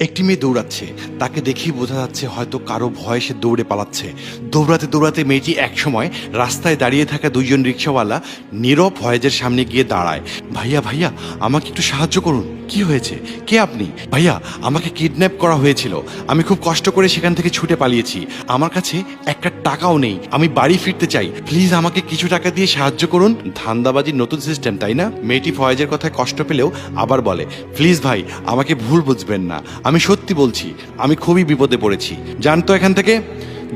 একটি মেয়ে দৌড়াচ্ছে। তাকে দেখেই বোঝা যাচ্ছে হয়তো কারও ভয়ে সে দৌড়ে পালাচ্ছে। দৌড়াতে দৌড়াতে মেয়েটি একসময় রাস্তায় দাঁড়িয়ে থাকা দুইজন রিক্সাওয়ালা নীরব ভয়েজের সামনে গিয়ে দাঁড়ায়। ভাইয়া ভাইয়া, আমাকে একটু সাহায্য করুন। কি হয়েছে? কে আপনি? ভাইয়া, আমাকে কিডন্যাপ করা হয়েছিল। আমি খুব কষ্ট করে সেখান থেকে ছুটে পালিয়েছি। আমার কাছে একটা টাকাও নেই। আমি বাড়ি ফিরতে চাই। প্লিজ আমাকে কিছু টাকা দিয়ে সাহায্য করুন। ধান্দাবাজির নতুন সিস্টেম, তাই না? মেয়েটি ফয়েজের কথায় কষ্ট পেলেও আবার বলে, প্লিজ ভাই, আমাকে ভুল বুঝবেন না। আমি সত্যি বলছি, আমি খুবই বিপদে পড়েছি। জানতো এখান থেকে।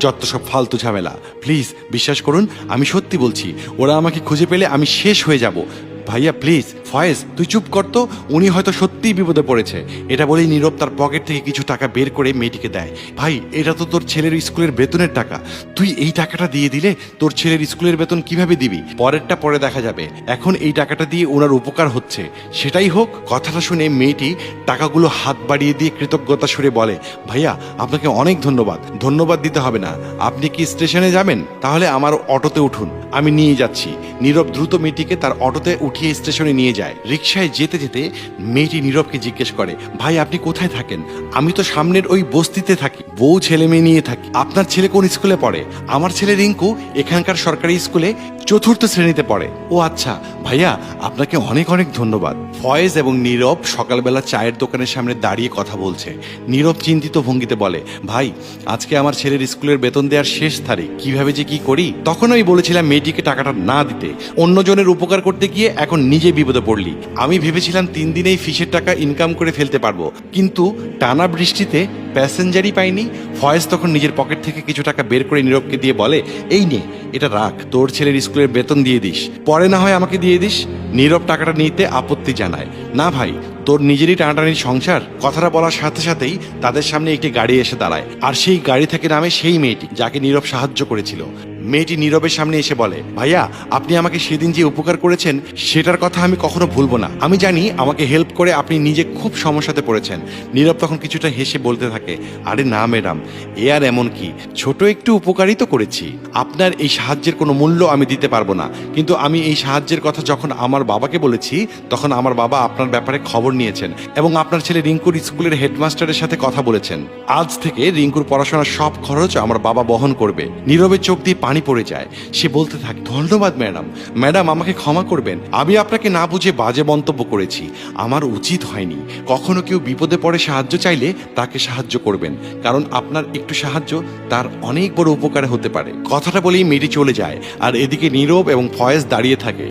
যত সব ফালতু ঝামেলা। প্লিজ, বিশ্বাস করুন, আমি সত্যি বলছি। ওরা আমাকে খুঁজে পেলে আমি শেষ হয়ে যাব। ভাইয়া প্লিজ ফয়েজ, তুই চুপ কর তো। উনি হয়তো সত্যিই বিপদে পড়েছে। এটা বলেই নীরব তার পকেট থেকে কিছু টাকা বের করে মেয়েটিকে দেয়। ভাই, এটা তো তোর ছেলের স্কুলের বেতনের টাকা। তুই এই টাকাটা দিয়ে দিলে তোর ছেলের স্কুলের বেতন কীভাবে দিবি? পরেরটা পরে দেখা যাবে। এখন এই টাকাটা দিয়ে ওনার উপকার হচ্ছে। সেটাই হোক, কথাটা শুনে মেয়েটি টাকাগুলো হাত বাড়িয়ে দিয়ে কৃতজ্ঞতা সুরে বলে, ভাইয়া, আপনাকে অনেক ধন্যবাদ। ধন্যবাদ দিতে হবে না। আপনি কি স্টেশনে যাবেন? তাহলে আমার অটোতে উঠুন। আমি নিয়ে যাচ্ছি। নীরব দ্রুত মেয়েটিকে তার অটোতে উঠিয়ে স্টেশনে নিয়ে যায়। রিক্সায় যেতে যেতে মেয়েটি নীরবকে জিজ্ঞেস করে, ভাই, আপনি কোথায় থাকেন? আমি তো সামনের ওই বস্তিতে থাকি। বউ ছেলে মেয়ে নিয়ে থাকি। আপনার ছেলে কোন স্কুলে পড়ে? আমার ছেলে রিঙ্কু এখানকার সরকারি স্কুলে চতুর্থ শ্রেণীতে পড়ে। ও আচ্ছা ভাইয়া, আপনাকে অনেক অনেক ধন্যবাদ। ফয়েজ এবং নীরব সকালবেলা চায়ের দোকানের সামনে দাঁড়িয়ে কথা বলছে। নীরব চিন্তিত ভঙ্গিতে বলে, ভাই, আজকে আমার ছেলের স্কুলের বেতন দেওয়ার শেষ তারিখ। কীভাবে যে কি করি? তখন আমি বলেছিলাম মেয়েটিকে টাকাটা না দিতে। অন্যজনের উপকার করতে গিয়ে এখন নিজে বিপদে পড়লি। আমি ভেবেছিলাম তিন দিনেই ফিসের টাকা ইনকাম করে ফেলতে পারব, কিন্তু টানা বৃষ্টিতে প্যাসেঞ্জারই পাইনি। ফয়েজ তখন নিজের পকেট থেকে কিছু টাকা বের করে নীরবকে দিয়ে বলে, এই নে, এটা রাখ, তোর ছেলের স্কুলের বেতন দিয়ে দিস। পরে না হয় আমাকে দিয়ে দিস। নীরব টাকাটা নিতে আপত্তি জানায়, না ভাই, তোর নিজেরই টানাটানির সংসার। কথাটা বলার সাথে সাথেই তাদের সামনে একটি গাড়ি এসে দাঁড়ায়, আর সেই গাড়ি থেকে নামে সেই মেয়েটি, যাকে নীরব সাহায্য করেছিল। মেয়েটি নীরবের সামনে এসে বলে, ভাইয়া, আপনি আমাকে সেদিন যে উপকার করেছেন, সেটার কথা আমি কখনো ভুলবো না। আমি জানি আমাকে হেল্প করে আপনি নিজে খুব সমস্যাতে পড়েছেন। নীরব তখন কিছুটা হেসে বলতে থাকে, আরে না, ম্যাডাম, এ আর এমন কি? ছোট একটু উপকারই তো করেছি। আপনার এই সাহায্যের কোনো মূল্য আমি দিতে পারব না। কিন্তু আমি এই সাহায্যের কথা যখন আমার বাবাকে বলেছি, তখন আমার বাবা আপনার ব্যাপারে খবর নিয়েছেন এবং আপনার ছেলে রিঙ্কুর স্কুলের হেডমাস্টারের সাথে কথা বলেছেন। আজ থেকে রিঙ্কুর পড়াশোনার সব খরচ আমার বাবা বহন করবে। নীরবের চোখ দিয়ে পানি পড়ে যায়। সে বলতে থাকে, ধন্যবাদ, ম্যাডাম। ম্যাডাম, আমাকে ক্ষমা করবেন। আমি আপনাকে না বুঝে বাজে মন্তব্য করেছি। আমার উচিত হয়নি। কখনো কেউ বিপদে পড়ে সাহায্য চাইলে তাকে সাহায্য করবেন। কারণ আপনার একটু সাহায্য তার অনেক বড় উপকারে হতে পারে। কথাটা বলেই মেয়েটি চলে যায়, আর এদিকে নীরব এবং ফয়েজ দাঁড়িয়ে থাকে।